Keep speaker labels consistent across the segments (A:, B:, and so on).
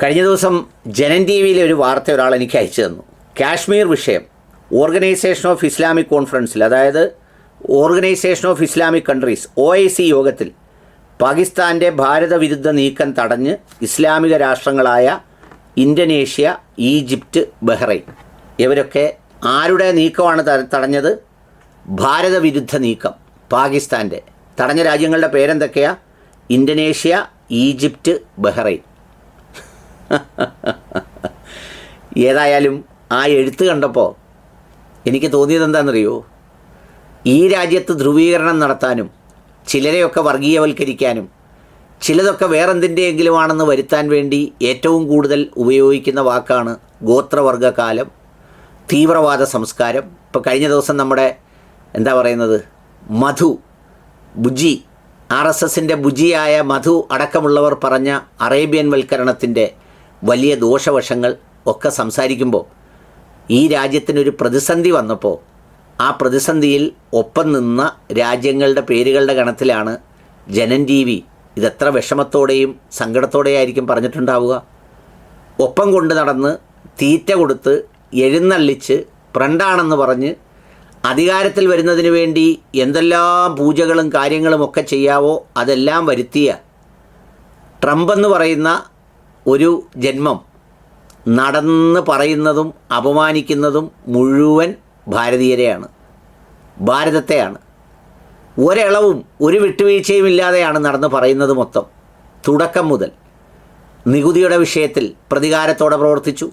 A: കഴിഞ്ഞ ദിവസം ജനൻ ടി വിയിലെ ഒരു വാർത്ത ഒരാൾ എനിക്ക് അയച്ചു തന്നു. കാശ്മീർ വിഷയം ഓർഗനൈസേഷൻ ഓഫ് ഇസ്ലാമിക് കോൺഫറൻസിൽ അതായത് organisation of Islamic countries O I C യോഗത്തിൽ പാകിസ്ഥാന്റെ ഭാരതവിരുദ്ധ നീക്കം തടഞ്ഞ് ഇസ്ലാമിക രാഷ്ട്രങ്ങളായ ഇന്തോനേഷ്യ ഈജിപ്റ്റ് ബഹ്റൈൻ ഇവരൊക്കെ ആരുടെ നീക്കമാണ് തടഞ്ഞത്? ഭാരതവിരുദ്ധ നീക്കം പാകിസ്ഥാന്റെ തടഞ്ഞ രാജ്യങ്ങളുടെ പേരെന്തൊക്കെയാണ് ഇന്തോനേഷ്യ ഈജിപ്റ്റ് ബഹ്റൈൻ. ഏതായാലും ആ എഴുത്ത് കണ്ടപ്പോൾ എനിക്ക് തോന്നിയത് എന്താണെന്നറിയോ? ഈ രാജ്യത്ത് ധ്രുവീകരണം നടത്താനും ചിലരെയൊക്കെ വർഗീയവൽക്കരിക്കാനും ചിലതൊക്കെ വേറെന്തിന്റെയെങ്കിലും ആണെന്ന് വരുത്താൻ വേണ്ടി ഏറ്റവും കൂടുതൽ ഉപയോഗിക്കുന്ന വാക്കാണ് ഗോത്രവർഗകാലം തീവ്രവാദ സംസ്കാരം. ഇപ്പോൾ കഴിഞ്ഞ ദിവസം നമ്മുടെ എന്താ പറയുന്നത് മധു ബുജി ആർ എസ് എസിന്റെ ബുജിയായ മധു അടക്കമുള്ളവർ പറഞ്ഞ അറേബ്യൻ വൽക്കരണത്തിന്റെ വലിയ ദോഷവശങ്ങൾ ഒക്കെ സംസാരിക്കുമ്പോൾ ഈ രാജ്യത്തിനൊരു പ്രതിസന്ധി വന്നപ്പോൾ ആ പ്രതിസന്ധിയിൽ ഒപ്പം നിന്ന രാജ്യങ്ങളുടെ പേരുകളുടെ ഗണത്തിലാണ് ജനൻ ടി വി ഇതെത്ര വിഷമത്തോടെയും സങ്കടത്തോടെയായിരിക്കും പറഞ്ഞിട്ടുണ്ടാവുക. ഒപ്പം കൊണ്ട് നടന്ന് തീറ്റ കൊടുത്ത് എഴുന്നള്ളിച്ച് പ്രണ്ടാണെന്ന് പറഞ്ഞ് അധികാരത്തിൽ വരുന്നതിന് വേണ്ടി എന്തെല്ലാം പൂജകളും കാര്യങ്ങളും ഒക്കെ ചെയ്യാവോ അതെല്ലാം വരുത്തിയ ട്രംപ് എന്ന് പറയുന്ന ഒരു ജന്മം നടന്ന് പറയുന്നതും അപമാനിക്കുന്നതും മുഴുവൻ ഭാരതീയരെയാണ്. ഭാരതത്തെയാണ്. ഒരളവും ഒരു വിട്ടുവീഴ്ചയും ഇല്ലാതെയാണ് നടന്ന് പറയുന്നത് മൊത്തം. തുടക്കം മുതൽ നികുതിയുടെ വിഷയത്തിൽ പ്രതികാരത്തോടെ പ്രവർത്തിച്ചു.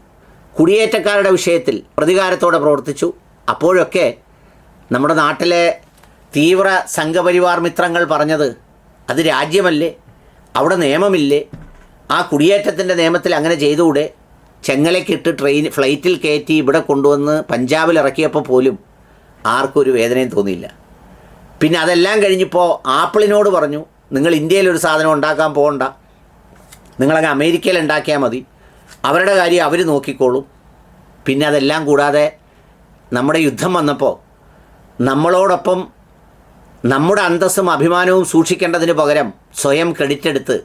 A: കുടിയേറ്റക്കാരുടെ വിഷയത്തിൽ പ്രതികാരത്തോടെ പ്രവർത്തിച്ചു. അപ്പോഴൊക്കെ നമ്മുടെ നാട്ടിലെ തീവ്ര സംഘപരിവാർ മിത്രങ്ങൾ പറഞ്ഞത് അത് രാജ്യമല്ലേ? അവിടെ നിയമമില്ലേ? ആ കുടിയേറ്റത്തിന്റെ നിയമത്തിൽ അങ്ങനെ ചെയ്തുകൂടെ? ചെങ്ങലക്കിട്ട് ട്രെയിൻ ഫ്ലൈറ്റിൽ കയറ്റി ഇവിടെ കൊണ്ടുവന്ന് പഞ്ചാബിൽ ഇറക്കിയപ്പോൾ പോലും ആർക്കും ഒരു വേദനയും തോന്നിയില്ല. പിന്നെ അതെല്ലാം കഴിഞ്ഞപ്പോൾ ആപ്പിളിനോട് പറഞ്ഞു നിങ്ങൾ ഇന്ത്യയിൽ ഒരു സാധനം ഉണ്ടാക്കാൻ പോകണ്ട. നിങ്ങളങ്ങ് അമേരിക്കയിൽ ഉണ്ടാക്കിയാൽ മതി. അവരുടെ കാര്യം അവർ നോക്കിക്കോളും. പിന്നെ അതെല്ലാം കൂടാതെ നമ്മുടെ യുദ്ധം വന്നപ്പോൾ നമ്മളോടൊപ്പം നമ്മുടെ അന്തസ്സും അഭിമാനവും സൂക്ഷിക്കേണ്ടതിന് പകരം സ്വയം ക്രെഡിറ്റ് എടുത്ത്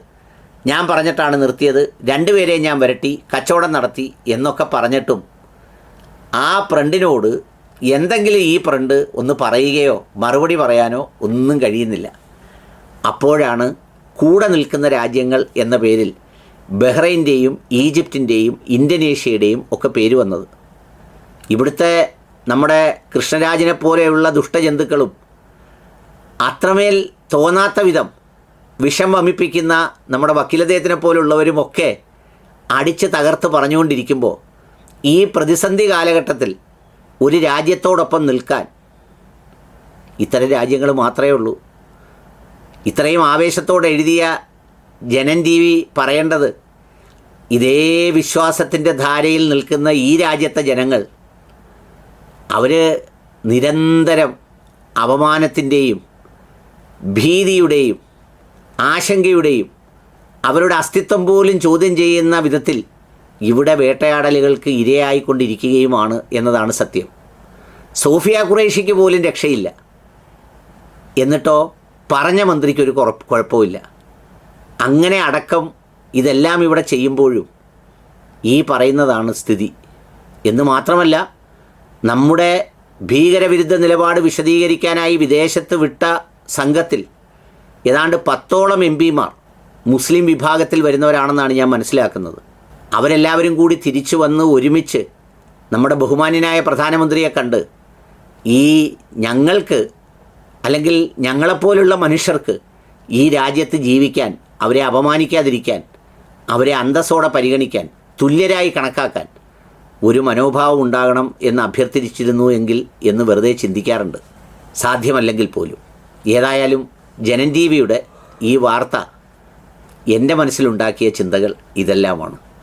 A: ഞാൻ പറഞ്ഞിട്ടാണ് നിർത്തിയത്. രണ്ടുപേരെയും ഞാൻ വരട്ടി കച്ചവടം നടത്തി എന്നൊക്കെ പറഞ്ഞിട്ടും ആ ഫ്രണ്ടിനോട് എന്തെങ്കിലും ഈ ഫ്രണ്ട് ഒന്ന് പറയുകയോ മറുപടി പറയാനോ ഒന്നും കഴിയുന്നില്ല. അപ്പോഴാണ് കൂടെ നിൽക്കുന്ന രാജ്യങ്ങൾ എന്ന പേരിൽ ബഹ്റൈന്റെയും ഈജിപ്തിന്റെയും ഇന്തോനേഷ്യയുടെയും ഒക്കെ പേര് വന്നത്. ഇവിടുത്തെ നമ്മുടെ കൃഷ്ണരാജിനെ പോലെയുള്ള ദുഷ്ടജന്തുക്കളും അത്രമേൽ തോന്നാത്ത വിധം വിഷം വമിപ്പിക്കുന്ന നമ്മുടെ വക്കീലദ്ദേഹത്തിനെ പോലുള്ളവരുമൊക്കെ അടിച്ച് തകർത്ത് പറഞ്ഞുകൊണ്ടിരിക്കുമ്പോൾ ഈ പ്രതിസന്ധി കാലഘട്ടത്തിൽ ഒരു രാജ്യത്തോടൊപ്പം നിൽക്കാൻ ഇത്തരം രാജ്യങ്ങൾ മാത്രമേ ഉള്ളൂ. ഇത്രയും ആവേശത്തോടെ എഴുതിയ ജനൻ ടി വി പറയേണ്ടത് ഇതേ വിശ്വാസത്തിന്റെ ധാരയിൽ നിൽക്കുന്ന ഈ രാജ്യത്തെ ജനങ്ങൾ അവർ നിരന്തരം അപമാനത്തിന്റെയും ഭീതിയുടെയും ആശങ്കയുടെയും അവരുടെ അസ്തിത്വം പോലും ചോദ്യം ചെയ്യുന്ന വിധത്തിൽ ഇവിടെ വേട്ടയാടലുകൾക്ക് ഇരയായിക്കൊണ്ടിരിക്കുകയുമാണ് എന്നതാണ് സത്യം. സോഫിയ ഖുറേഷിക്ക് പോലും രക്ഷയില്ല. എന്നിട്ടോ പറഞ്ഞ മന്ത്രിക്ക് ഒരു കുഴപ്പ കുഴപ്പമില്ല. അങ്ങനെ അടക്കം ഇതെല്ലാം ഇവിടെ ചെയ്യുമ്പോഴും ഈ പറയുന്നതാണ് സ്ഥിതി. എന്ന് മാത്രമല്ല നമ്മുടെ ഭീകരവിരുദ്ധ നിലപാട് വിശദീകരിക്കാനായി വിദേശത്ത് വിട്ട സംഘത്തിൽ ഏതാണ്ട് പത്തോളം എം പിമാർ മുസ്ലിം വിഭാഗത്തിൽ വരുന്നവരാണെന്നാണ് ഞാൻ മനസ്സിലാക്കുന്നത്. അവരെല്ലാവരും കൂടി തിരിച്ചു വന്ന് ഒരുമിച്ച് നമ്മുടെ ബഹുമാന്യനായ പ്രധാനമന്ത്രിയെ കണ്ട് ഈ ഞങ്ങൾക്ക് അല്ലെങ്കിൽ ഞങ്ങളെപ്പോലുള്ള മനുഷ്യർക്ക് ഈ രാജ്യത്ത് ജീവിക്കാൻ അവരെ അപമാനിക്കാതിരിക്കാൻ അവരെ അന്തസ്സോടെ പരിഗണിക്കാൻ തുല്യരായി കണക്കാക്കാൻ ഒരു മനോഭാവം ഉണ്ടാകണം എന്ന് അഭ്യർത്ഥിച്ചിരുന്നു എങ്കിൽ എന്ന് വെറുതെ ചിന്തിക്കാറുണ്ട്. സാധ്യമല്ലെങ്കിൽ പോലും. ഏതായാലും ജനൻ ടി വിയുടെ ഈ വാർത്ത എന്റെ മനസ്സിലുണ്ടാക്കിയ ചിന്തകൾ ഇതെല്ലാമാണ്.